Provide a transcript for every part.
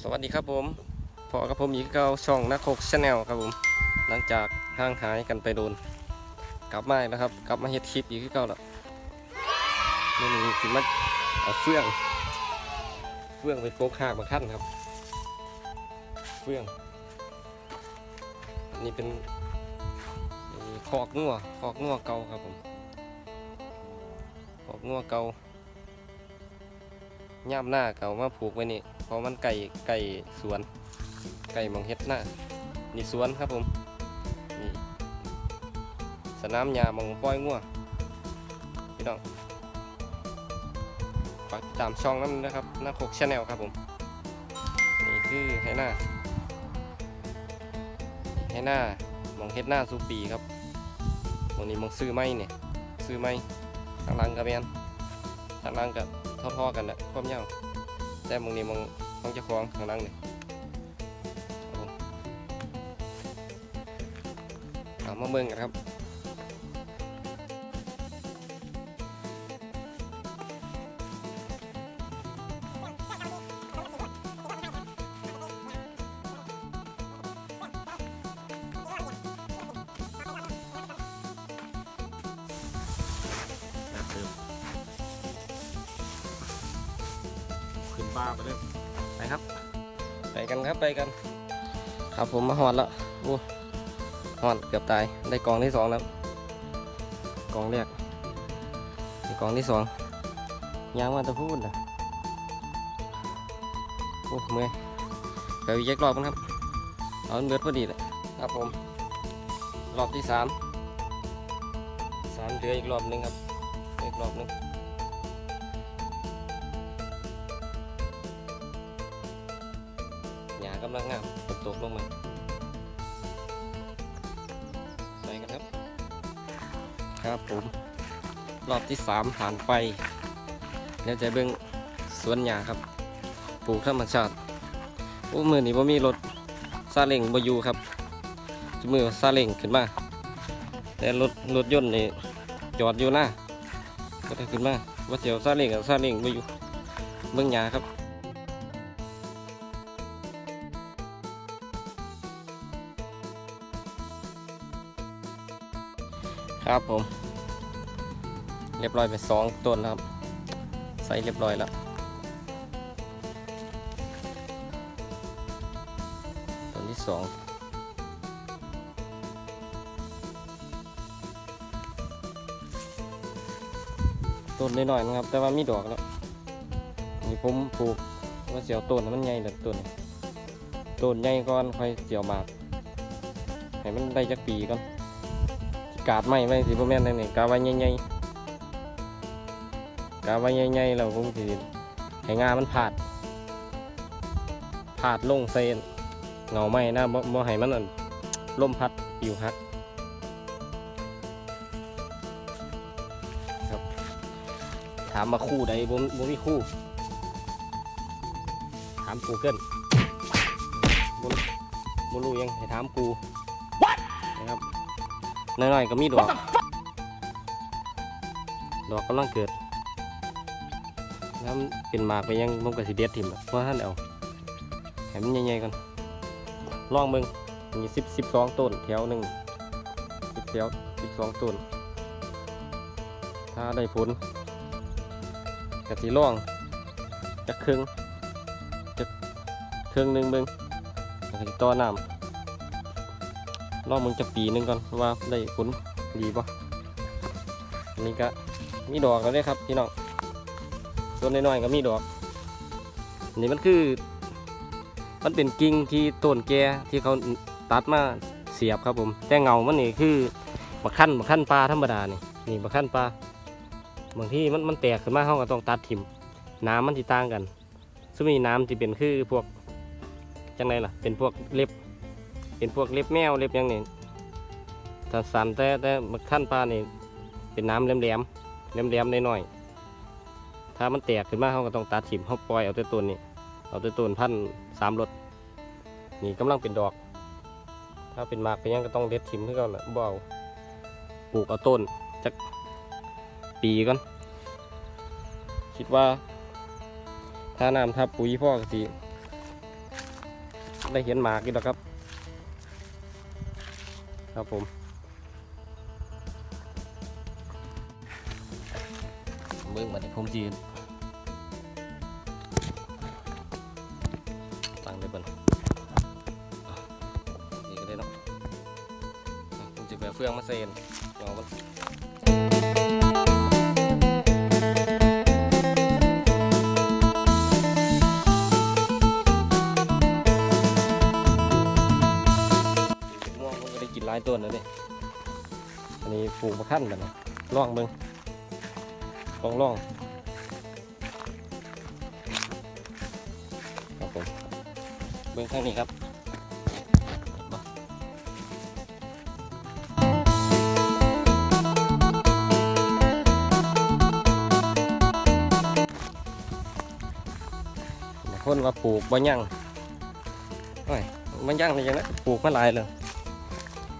สวัสดีครับผมพอกับผมอีกเก้าช่องนักโคกชาแนลครับผม หลังจากห่างหายกันไปโดน กลับมาแล้วครับ กลับมาเฮ็ดคลิปอีกคือเก่าแล้วนี่นี่สิมาเอาเฟื่อง เฟื่องไปโปกหากมาขั้นครับ เฟื่อง อันนี้เป็นคอกงัวคอกงัวเก่าครับผมคอกงัวเก่าย่ามหน้าเก่ามาผูกไว้นี่ เพราะมันไก่ไก่สวน ไก่มองเฮ็ดหน้านี่สวนครับผมนี่สนามหญ้ามองปล่อยงัวพี่น้องฝากติดตามช่องนั้นนะครับหน้าโคกชาแนลครับผมนี่คือให้หน้าให้หน้ามองเฮ็ดหน้าสูปีครับหมองนี้มองซื้อไม้เนี่ยซื้อไม้ทางลังกระเบียนทางลังกับท่อๆกันแหละความยาว แต่มองนี้มองมองจะคล้องข้างหลังนี่เอามาเบิ่งกันครับ ขึ้นบ้าไปเลยไปครับ ไปกันครับไปกัน ครับผมมาหอดแล้วโอ้หอดเกือบตายได้กองที่สองแล้วกองแรกนี่กองที่สองยางมาตะพูดนะโอ้เมื่อยไปอีกแยกรอบกันครับเอาอันเบิดพอดีเลยครับผม รอบที่สามสามเหลืออีกรอบหนึงครับอีกรอบหนึงากำลังงามฝนตกลงมาไปกันครับ ครับผม รอบที่สามผ่านไปเดี๋ยวจะเบิ่งสวนหญ้าครับ ปลูกธรรมชาติโอ้มือนี้บ่มีรถซาเล้งบ่อยู่ครับจมือซาเล้งขึ้นมา แต่รถรถยนต์นี่จอดอยู่หน้าก็ได้ขึ้นมาว่าเสียวซาเล้งกับซาเล้งบ่อยู่เบิ่งหญ้าครับ ครับผม เรียบร้อยไปสองต้นแล้วครับ ใส่เรียบร้อยแล้วต้นที่สองต้นน้อยๆนะครับ แต่ว่ามีดอกแล้วนี่ผมปลูกว่าเสียวต้นให้มันใหญ่เลยต้นต้นใหญ่ก่อนค่อยเสียวมากให้มันได้จักปีก่อน กาดไม่ไม่สิบ่แม่นนั่นนี่กาไว้ใหญ่ๆกาไว้ใหญ่ๆแล้วผมสิให้งามันผาดผาดลงเซนเงาไม้นะบ่บ่ให้มันอั่นลมพัดปิวหักครับ ถามมาคู่ใดบ่บ่มีคู่ ถามกูเกิลบ่บ่รู้ยังให้ถามกูนะครับ น้อยๆก็มีดอก ดอกกำลังเกิดแล้วมันเป็นหมากไปยังมันก็สิเด็ดถิ่มเพราะท่านเอาให้มันใหญ่ๆกันลองเบิ่งมีสิบสิบสองต้นแถวหนึ่งสิบแถวสิบสองต้น ถ้าได้ผลกะสิล่องจะครึ่งจะครึ่งหนึ่งเบิ่งแล้วก็สิต่อน้ำ ลองมึงจะปีนึงก่อนว่าได้ผลดีป่ะอันนี้ก็มีดอกแล้วเด้ครับพี่น้องต้นน้อยๆก็มีดอกอันนี้มันคือมันเป็นกิ่งที่ต้นแก่ที่เขาตัดมาเสียบครับผม แต่เงามันนี่คือบักขั้นบักขั้นปลาธรรมดานี่นี่บักขั้นปลาบางที่มันมันแตกขึ้นมาเขาก็ต้องตัดถิ่มน้ำมันที่ต่างกันซึ่งมีน้ำที่เป็นคือพวกจังไรล่ะเป็นพวกเล็บ เป็นพวกเล็บแมวเล็บยังนี่ถ้าสันแต่แต่บักท่านปลานี่เป็นน้ำแหลมแหลมแหลมแหลมน้อยๆถ้ามันแตกขึ้นมาเขาก็ต้องตัดถิ่มเขาปล่อยเอาแต่ต้นนี่เอาแต่ต้นพันสามรสนี่กำลังเป็นดอก ถ้าเป็นหมากเป็นยังก็ต้องเด็ดถิ่มเพื่อนะบ่เอาปลูกเอาต้นจักปีก่อนคิดว่าถ้าน้ำถ้าปุ๋ยพ่อกสิได้เห็นหมากอยู่แล้วครับ ครับผมเบิ่งมาที่ผมจีนตั้งได้บ่นี่ก็ได้เนาะผมจะไปเฟืองมาเซนเอามัน นหลายต้นแล้วเด้อันนี้ปลูกมะขั้นแบบนี้ลองเบิ่งลองล่องครับผมเบื้องข้างนี้ครับคนว่าปลูกบ่ยั่งโอ้ยมันยั่งเลยจังนะปลูกมาหลายเลย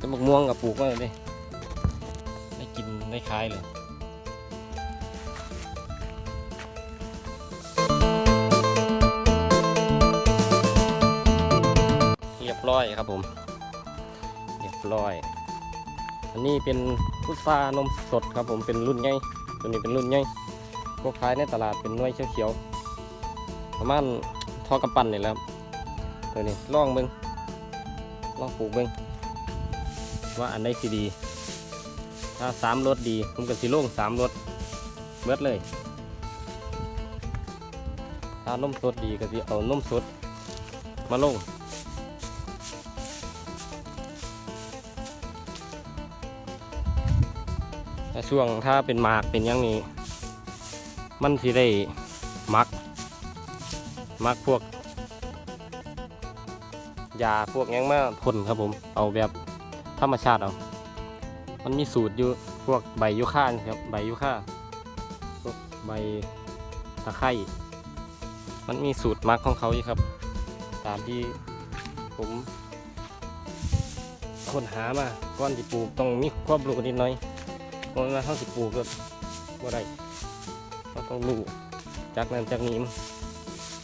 ต่บักม่วงกับปลูกมาเลยดิได้กินได้ขายเลยเรียบร้อยครับผม เรียบร้อย อันนี้เป็นพุทรานมสดครับผมเป็นรุ่นใหญ่ตัวนี้เป็นรุ่นใหญ่พวกขายในตลาดเป็นน่วยเขียวๆประมาณทอกระปั้นนี่แหละครับตัวนี้ลองเบิ้งลองปลูกเบิ้ง ว่าอันใดสิดี ถ้าสามรสดีผมก็สิลงสามรสเบิดเลย ถ้านมสดดีก็สิเอานมสดมาลงแต่ช่วงถ้าเป็นหมากเป็นยังนี้ มันสิได้มัก มักพวกยาพวกยังมาพ่นครับผม เอาแบบ ธรรมชาติเอา มันมีสูตรอยู่พวกใบยูคาครับใบยูคาพวกใบตะไคร้มันมีสูตรมักของเขาอยู่ครับ ตามที่ผมค้นหามาก่อนที่ปลูกต้องมีความรู้นิดหน่อยเพราะว่าเขาสิปลูกก็บ่ได้เราต้องรู้จากนั้นจากนี้มัน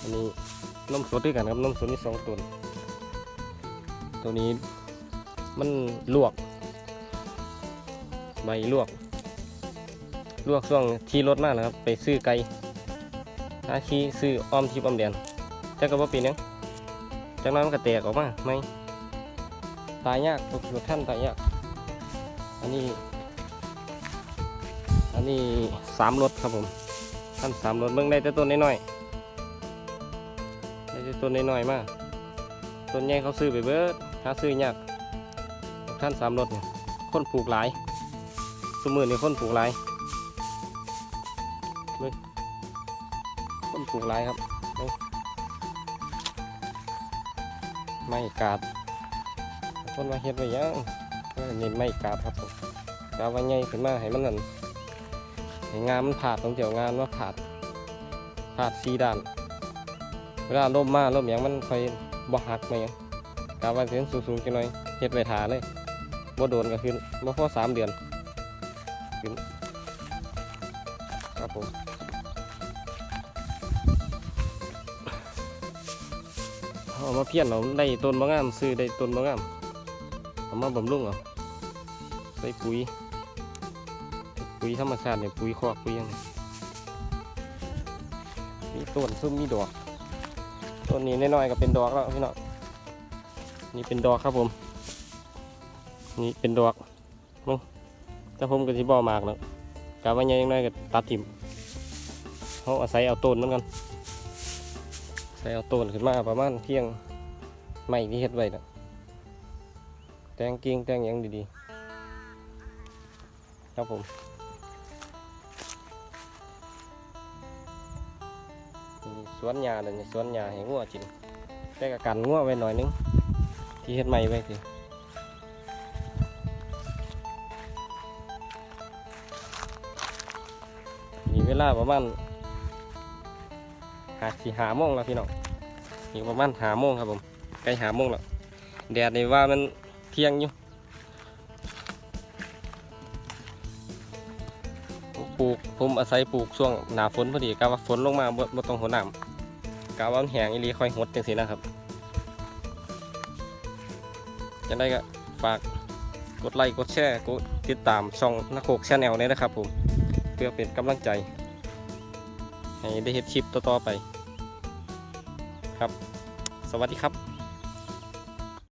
อันนี้นมสดด้วยกันครับนมสดมีสองตัวตัวนี้ มันลวก ใบลวก ลวกช่วงที่รถมากแล้วครับ ไปซื้อไก่หาที่ซื้ออ้อมทิพย์อ้อมแดนแต่ก็บ่เป็นหยังจากนั้นมันก็แตกออกมาไหมตายยากรถท่านตายยาก อันนี้ อันนี้สามรถครับผมท่านสามรถเบิ่งได้แต่ต้นน้อยๆได้แต่ต้นน้อยๆมากต้นใหญ่เขาซื้อไปเบิดหาซื้อยาก ท่านสามรถเนี่ยคนปลูกหลายสมือนี่คนปลูกหลายเคนปลูกหลายครับไม่กาดคนว่าเฮ็ดไว้หยังนี่ไม่กาดครับผมกาว่าใหญ่ขึ้นมาให้มันนั่นให้งานมันผาดตรงเดียวงานว่าผาดผาดสีด้าน เวลาล่มมาล่มอย่างมันคอยบ่หักมาหยังกาว่าเสียงสูงๆจังหน่อยเฮ็ดไว้ถาเลย บ่โดนก็ขึ้นบ่พอสามเดือนขึ้นครับผมเอามาเพี้ยนเราได้ต้นมะงามซื้อได้ต้นมะงามเอามาบำรุงเอาใส่ปุ๋ยปุ๋ยธรรมชาติเนี่ยปุ๋ยคอกปุ๋ยยังนี่มีต้นซุ่มมีดอกต้นนี้น้อยๆก็เป็นดอกแล้วพี่น้องนี่เป็นดอกครับผม นี่เป็นดอกมึงแต่ผมก็สิบ่มากแล้วกะว่าใหญ่ยังน้อยก็ตัดทิ่มเขาอาศัยเอาต้นมันกันใส่เอาต้นขึ้นมาประมาณเพียงไม้ที่เฮ็ดไว้นะแตงกิ่งแตงยังดีๆครับผมสวนยาเลยนี่สวนยาให้งัวกินแต่กกันงัวไว้หน่อยนึงที่เฮ็ดใหม่ไว้สิ วลาประมาณหาสี่หาโมงแล้วพี่น้องอีกประมาณหาโมงครับผมใกล้หาโมงแล้วแดดในว่ามันเที่ยงอยู่ปลูกผมอาศัยปลูกช่วงหนาฝนพอดีกะว่าฝนลงมาบ่ตรงหัวหนามกะว่าแหงอีรีค่อยหดจังสีนะครับจะได้ก็ฝากกดไลค์กดแชร์กดติดตามช่องนักโขกชาแนลนี้นะครับผมเพื่อเป็นกำลังใจ ให้ได้เห็นคลิปต่อๆไป ครับ สวัสดีครับ